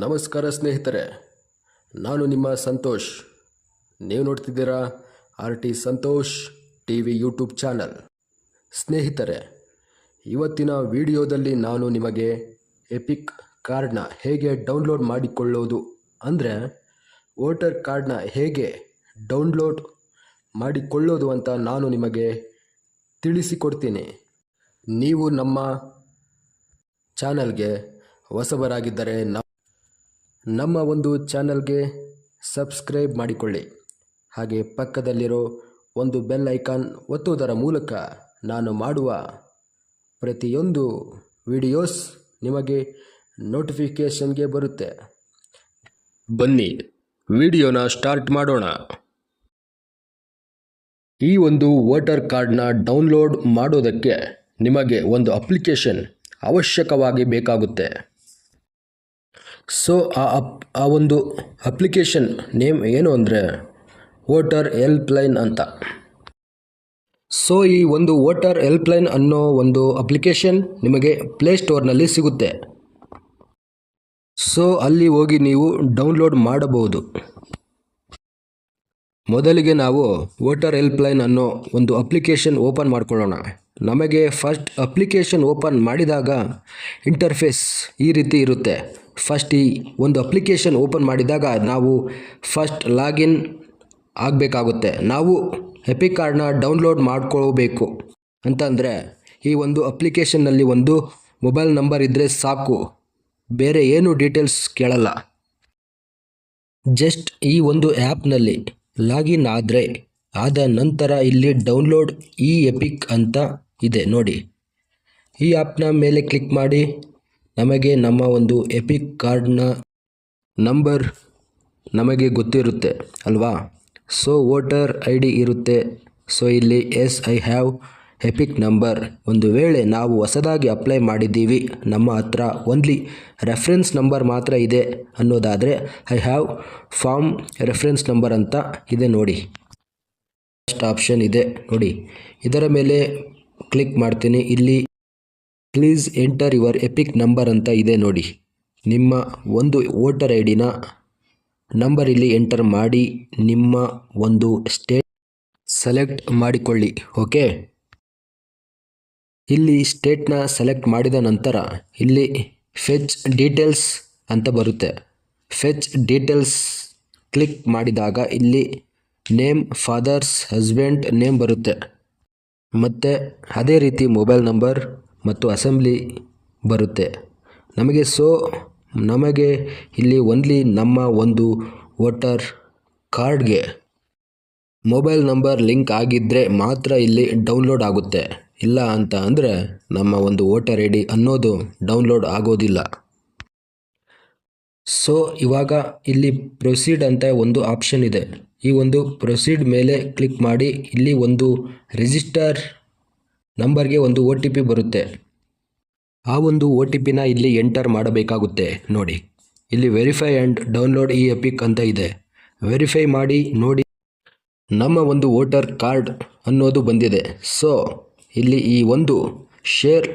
ನಮಸ್ಕಾರ ಸ್ನೇಹಿತರೆ, ನಾನು ನಿಮ್ಮ ಸಂತೋಷ್. ನೀವು ನೋಡ್ತಿದ್ದೀರಾ R T Santosh T V YouTube channel. ಸ್ನೇಹಿತರೆ, ಇವತ್ತಿನ ವಿಡಿಯೋದಲ್ಲಿ ನಾನು ನಿಮಗೆ ಎಪಿಕ್ ಕಾರ್ಡ್ನ ಹೇಗೆ ಡೌನ್ಲೋಡ್ ಮಾಡಿಕೊಳ್ಳೋದು ಅಂದರೆ, ವೋಟರ್ ಕಾರ್ಡ್ನ ಹೇಗೆ ಡೌನ್ಲೋಡ್ ಮಾಡಿಕೊಳ್ಳೋದು ಅಂತ ನಾನು ನಿಮಗೆ ತಿಳಿಸಿಕೊಡ್ತೀನಿ. ನೀವು ನಮ್ಮ ಚಾನಲ್ಗೆ ಹೊಸಬರಾಗಿದ್ದರೆ ನಮ್ಮ ಒಂದು ಚಾನಲ್ಗೆ ಸಬ್ಸ್ಕ್ರೈಬ್ ಮಾಡಿಕೊಳ್ಳಿ. ಹಾಗೆ ಪಕ್ಕದಲ್ಲಿರೋ ಒಂದು ಬೆಲ್ ಐಕಾನ್ ಒತ್ತುವುದರ ಮೂಲಕ ನಾನು ಮಾಡುವ ಪ್ರತಿಯೊಂದು ವಿಡಿಯೋಸ್ ನಿಮಗೆ ನೋಟಿಫಿಕೇಷನ್ಗೆ ಬರುತ್ತೆ. ಬನ್ನಿ, ವಿಡಿಯೋನ ಸ್ಟಾರ್ಟ್ ಮಾಡೋಣ. ಈ ಒಂದು ವೋಟರ್ ಕಾರ್ಡ್ನ ಡೌನ್ಲೋಡ್ ಮಾಡೋದಕ್ಕೆ ನಿಮಗೆ ಒಂದು ಅಪ್ಲಿಕೇಶನ್ ಅವಶ್ಯಕವಾಗಿ ಬೇಕಾಗುತ್ತೆ. ಸೊ ಆ ಅಪ್, ಆ ಒಂದು ಅಪ್ಲಿಕೇಶನ್ ನೇಮ್ ಏನು ಅಂದರೆ ವೋಟರ್ ಹೆಲ್ಪ್ಲೈನ್ ಅಂತ. ಸೊ ಈ ಒಂದು ವೋಟರ್ ಹೆಲ್ಪ್ಲೈನ್ ಅನ್ನೋ ಒಂದು ಅಪ್ಲಿಕೇಶನ್ ನಿಮಗೆ ಪ್ಲೇಸ್ಟೋರ್ನಲ್ಲಿ ಸಿಗುತ್ತೆ. ಸೊ ಅಲ್ಲಿ ಹೋಗಿ ನೀವು ಡೌನ್ಲೋಡ್ ಮಾಡಬಹುದು. ಮೊದಲಿಗೆ ನಾವು ವೋಟರ್ ಹೆಲ್ಪ್ಲೈನ್ ಅನ್ನೋ ಒಂದು ಅಪ್ಲಿಕೇಶನ್ ಓಪನ್ ಮಾಡ್ಕೊಳ್ಳೋಣ. ನಮಗೆ ಫಸ್ಟ್ ಅಪ್ಲಿಕೇಶನ್ ಓಪನ್ ಮಾಡಿದಾಗ ಇಂಟರ್ಫೇಸ್ ಈ ರೀತಿ ಇರುತ್ತೆ. ಫಸ್ಟ್ ಈ ಒಂದು ಅಪ್ಲಿಕೇಶನ್ ಓಪನ್ ಮಾಡಿದಾಗ ನಾವು ಫಸ್ಟ್ ಲಾಗಿನ್ ಆಗಬೇಕಾಗುತ್ತೆ. ನಾವು ಎಪಿಕ್ ಕಾರ್ಡ್ನ ಡೌನ್ಲೋಡ್ ಮಾಡ್ಕೊಳ್ಬೇಕು. ಅಂತಂದರೆ ಈ ಒಂದು ಅಪ್ಲಿಕೇಶನ್ನಲ್ಲಿ ಒಂದು ಮೊಬೈಲ್ ನಂಬರ್ ಇದ್ದರೆ ಸಾಕು. ಬೇರೆ ಏನು ಡೀಟೇಲ್ಸ್ ಕೇಳಲ್ಲ. ಜಸ್ಟ್ ಈ ಒಂದು ಆ್ಯಪ್ನಲ್ಲಿ ಲಾಗಿನ್ ಆದರೆ ಆದ ನಂತರ ಇಲ್ಲಿ ಡೌನ್ಲೋಡ್ ಈ ಎಪಿಕ್ ಅಂತ ಇದೆ. ನೋಡಿ. ಈ ಆ್ಯಪ್ನ ಮೇಲೆ ಕ್ಲಿಕ್ ಮಾಡಿ. ನಮಗೆ ನಮ್ಮ ಒಂದು ಎಪಿಕ್ ಕಾರ್ಡ್ನ ನಂಬರ್ ನಮಗೆ ಗೊತ್ತಿರುತ್ತೆ, ಅಲ್ವಾ? ಸೊ ವೋಟರ್ ಐ ಡಿ ಇರುತ್ತೆ. ಸೊ ಇಲ್ಲಿ yes I have EPIC number. ಒಂದು ವೇಳೆ ನಾವು ಹೊಸದಾಗಿ ಅಪ್ಲೈ ಮಾಡಿದ್ದೀವಿ, ನಮ್ಮ ಹತ್ರ ಒನ್ಲಿ ರೆಫರೆನ್ಸ್ ನಂಬರ್ ಮಾತ್ರ ಇದೆ ಅನ್ನೋದಾದರೆ I have form reference number ಅಂತ ಇದೆ ನೋಡಿ. ಫಸ್ಟ್ ಆಪ್ಷನ್ ಇದೆ, ನೋಡಿ. ಇದರ ಮೇಲೆ ಕ್ಲಿಕ್ ಮಾಡ್ತೀನಿ. ಇಲ್ಲಿ please enter your EPIC number ಅಂತ ಇದೆ ನೋಡಿ. ನಿಮ್ಮ ಒಂದು ವೋಟರ್ ಐ ಡಿನ ನಂಬರ್ ಇಲ್ಲಿ ಎಂಟರ್ ಮಾಡಿ, ನಿಮ್ಮ ಒಂದು ಸ್ಟೇಟ್ ಸೆಲೆಕ್ಟ್ ಮಾಡಿಕೊಳ್ಳಿ, ಓಕೆ? ಇಲ್ಲಿ ಸ್ಟೇಟ್ನ ಸೆಲೆಕ್ಟ್ ಮಾಡಿದ ನಂತರ ಇಲ್ಲಿ ಫೆಚ್ ಡೀಟೇಲ್ಸ್ ಅಂತ ಬರುತ್ತೆ. ಫೆಚ್ ಡೀಟೇಲ್ಸ್ ಕ್ಲಿಕ್ ಮಾಡಿದಾಗ ಇಲ್ಲಿ ನೇಮ್, ಫಾದರ್ಸ್, ಹಸ್ಬೆಂಡ್ ನೇಮ್ ಬರುತ್ತೆ. ಮತ್ತು ಅದೇ ರೀತಿ ಮೊಬೈಲ್ ನಂಬರ್ ಮತ್ತು ಅಸೆಂಬ್ಲಿ ಬರುತ್ತೆ. ನಮಗೆ ಸೊ, ನಮಗೆ ಇಲ್ಲಿ ಒನ್ಲಿ ನಮ್ಮ ಒಂದು ವೋಟರ್ ಕಾರ್ಡ್ಗೆ ಮೊಬೈಲ್ ನಂಬರ್ ಲಿಂಕ್ ಆಗಿದ್ದರೆ ಮಾತ್ರ ಇಲ್ಲಿ ಡೌನ್ಲೋಡ್ ಆಗುತ್ತೆ. ಇಲ್ಲ ಅಂತ ಅಂದರೆ ನಮ್ಮ ಒಂದು ವೋಟರ್ ಐ ಡಿ ಅನ್ನೋದು ಡೌನ್ಲೋಡ್ ಆಗೋದಿಲ್ಲ. ಸೊ, ಇವಾಗ ಇಲ್ಲಿ ಪ್ರೊಸೀಡ್ ಅಂತ ಒಂದು ಆಪ್ಷನ್ ಇದೆ. ಈ ಒಂದು ಪ್ರೊಸೀಡ್ ಮೇಲೆ ಕ್ಲಿಕ್ ಮಾಡಿ ಇಲ್ಲಿ ಒಂದು ರಿಜಿಸ್ಟರ್ ನಂಬರ್ಗೆ ಒಂದು ಒ ಟಿ ಪಿ ಬರುತ್ತೆ. ಆ ಒಂದು ಒ ಟಿ ಪಿನ ಇಲ್ಲಿ ಎಂಟರ್ ಮಾಡಬೇಕಾಗುತ್ತೆ. ನೋಡಿ, ಇಲ್ಲಿ ವೆರಿಫೈ ಆ್ಯಂಡ್ ಡೌನ್ಲೋಡ್ ಈ ಎಪಿಕ್ ಅಂತ ಇದೆ. ವೆರಿಫೈ ಮಾಡಿ, ನೋಡಿ. ನಮ್ಮ ಒಂದು ವೋಟರ್ ಕಾರ್ಡ್ ಅನ್ನೋದು ಬಂದಿದೆ. ಸೊ ಇಲ್ಲಿ ಈ ಒಂದು ಶೇರ್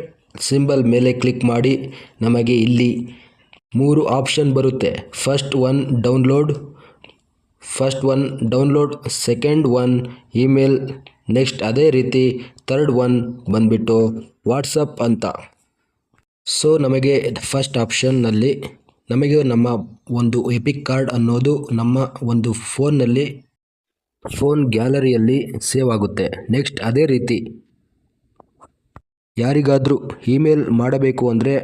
ಸಿಂಬಲ್ ಮೇಲೆ ಕ್ಲಿಕ್ ಮಾಡಿ, ನಮಗೆ ಇಲ್ಲಿ ಮೂರು ಆಪ್ಷನ್ ಬರುತ್ತೆ. First one download first one download second one email next ಅದೇ ರೀತಿ ಥರ್ಡ್ ಒನ್ ಬಂದ್ಬಿಟ್ಟು ವಾಟ್ಸಪ್ ಅಂತ. ಸೊ ನಮಗೆ ಫಸ್ಟ್ ಆಪ್ಷನ್ನಲ್ಲಿ ನಮಗೆ ನಮ್ಮ ಒಂದು ಎಪಿಕ್ ಕಾರ್ಡ್ ಅನ್ನೋದು ನಮ್ಮ ಒಂದು ಫೋನ್ನಲ್ಲಿ ಫೋನ್ ಗ್ಯಾಲರಿಯಲ್ಲಿ ಸೇವ್ ಆಗುತ್ತೆ. ನೆಕ್ಸ್ಟ್ ಅದೇ ರೀತಿ ಯಾರಿಗಾದರೂ ಇಮೇಲ್ ಮಾಡಬೇಕು ಅಂದರೆ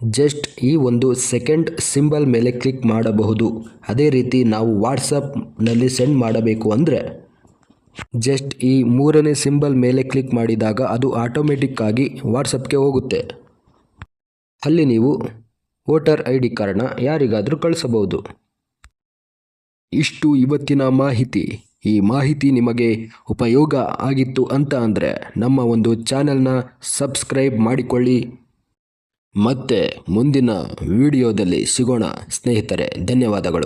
ಜಸ್ಟ್ ಈ ಒಂದು ಸೆಕೆಂಡ್ ಸಿಂಬಲ್ ಮೇಲೆ ಕ್ಲಿಕ್ ಮಾಡಬಹುದು. ಅದೇ ರೀತಿ ನಾವು ವಾಟ್ಸಪ್ನಲ್ಲಿ ಸೆಂಡ್ ಮಾಡಬೇಕು ಅಂದರೆ ಜಸ್ಟ್ ಈ ಮೂರನೇ ಸಿಂಬಲ್ ಮೇಲೆ ಕ್ಲಿಕ್ ಮಾಡಿದಾಗ ಅದು ಆಟೋಮೆಟಿಕ್ ಆಗಿ ವಾಟ್ಸಪ್ಗೆ ಹೋಗುತ್ತೆ. ಅಲ್ಲಿ ನೀವು ವೋಟರ್ ಐ ಡಿ ಕಾರ್ಡ್ನ ಯಾರಿಗಾದರೂ ಕಳಿಸಬಹುದು. ಇಷ್ಟು ಇವತ್ತಿನ ಮಾಹಿತಿ. ಈ ಮಾಹಿತಿ ನಿಮಗೆ ಉಪಯೋಗ ಆಗಿತ್ತು ಅಂತ ಅಂದರೆ ನಮ್ಮ ಒಂದು ಚಾನೆಲ್ನ ಸಬ್ಸ್ಕ್ರೈಬ್ ಮಾಡಿಕೊಳ್ಳಿ. ಮತ್ತೆ ಮುಂದಿನ ವಿಡಿಯೋದಲ್ಲಿ ಸಿಗೋಣ ಸ್ನೇಹಿತರೆ, ಧನ್ಯವಾದಗಳು.